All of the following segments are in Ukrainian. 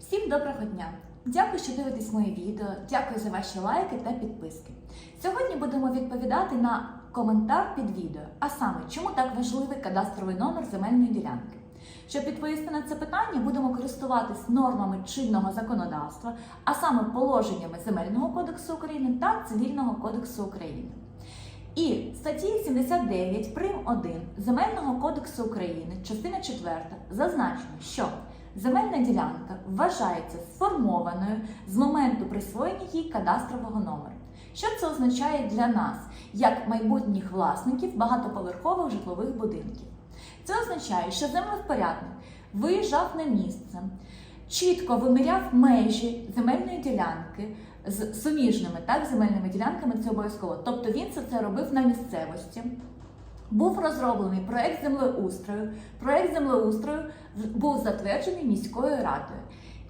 Всім доброго дня! Дякую, що дивитесь моє відео. Дякую за ваші лайки та підписки. Сьогодні будемо відповідати на коментар під відео, а саме, чому так важливий кадастровий номер земельної ділянки. Щоб відповісти на це питання, будемо користуватись нормами чинного законодавства, а саме положеннями Земельного кодексу України та Цивільного кодексу України. І статті 79 прим. 1 Земельного кодексу України, частина 4, зазначено, що земельна ділянка вважається сформованою з моменту присвоєння їй кадастрового номеру. Що це означає для нас, як майбутніх власників багатоповерхових житлових будинків? Це означає, що землевпорядник виїжджав на місце, чітко виміряв межі земельної ділянки з суміжними так, земельними ділянками, це обов'язково. Тобто він це, це робив на місцевості. Був розроблений проект землеустрою. Проект землеустрою був затверджений міською радою.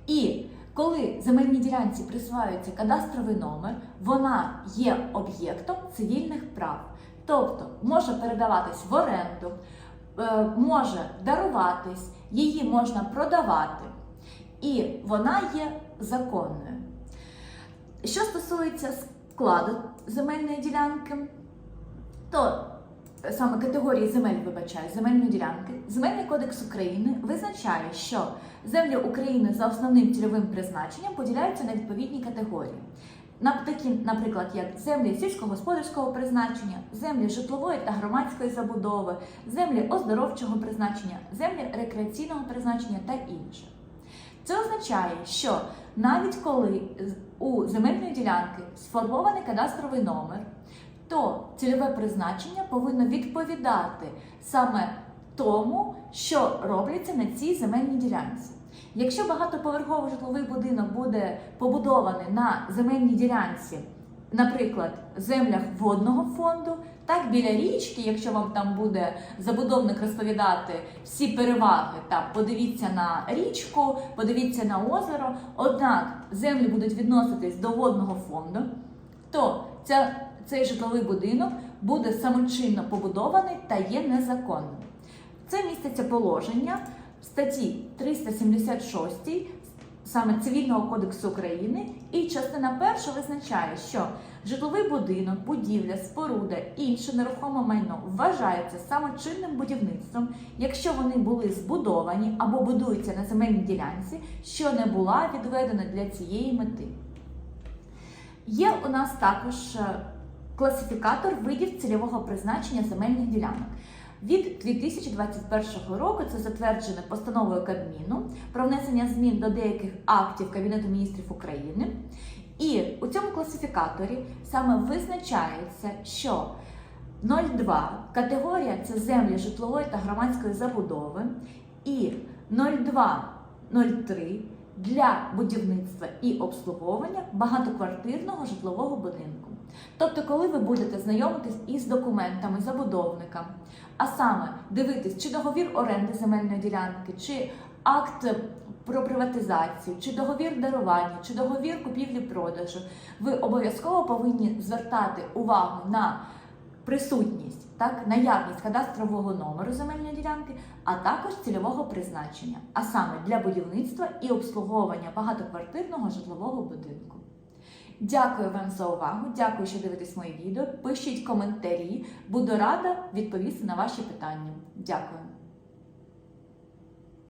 І коли земельній ділянці присваюється кадастровий номер, вона є об'єктом цивільних прав, тобто може передаватись в оренду, е, може даруватись, її можна продавати, і вона є законною. Що стосується складу земельної ділянки, то саме категорії земель вибачаю, земельної ділянки, Земельний кодекс України визначає, що землі України за основним цільовим призначенням поділяються на відповідні категорії. На такі, наприклад, як землі сільськогосподарського призначення, землі житлової та громадської забудови, землі оздоровчого призначення, землі рекреаційного призначення та інше. Це означає, що навіть коли у земельної ділянки сформований кадастровий номер, то цільове призначення повинно відповідати саме тому, що робляться на цій земельній ділянці. Якщо багатоповерховий житловий будинок буде побудований на земельній ділянці, наприклад, землях водного фонду, так біля річки, якщо вам там буде забудовник розповідати всі переваги, там подивіться на річку, подивіться на озеро, однак землі будуть відноситись до водного фонду, то ця, цей житловий будинок буде самочинно побудований та є незаконним. Це міститься положення статті 376 саме Цивільного кодексу України, і частина перша визначає, що житловий будинок, будівля, споруда інше нерухоме майно вважаються самочинним будівництвом, якщо вони були збудовані або будуються на земельній ділянці, що не була відведена для цієї мети. Є у нас також е, класифікатор видів цільового призначення земельних ділянок. Від 2021 року це затверджено постановою Кабміну про внесення змін до деяких актів Кабінету міністрів України. І у цьому класифікаторі саме визначається, що 02 категорія це землі житлової та громадської забудови, і 0203 для будівництва і обслуговування багатоквартирного житлового будинку. Тобто, коли ви будете знайомитись із документами забудовника, а саме дивитись, чи договір оренди земельної ділянки, чи акт про приватизацію, чи договір дарування, чи договір купівлі-продажу, ви обов'язково повинні звертати увагу на присутність, так, наявність кадастрового номеру земельної ділянки, а також цільового призначення, а саме для будівництва і обслуговування багатоквартирного житлового будинку. Дякую вам за увагу. Дякую, що дивитесь моє відео. Пишіть коментарі, буду рада відповісти на ваші питання. Дякую.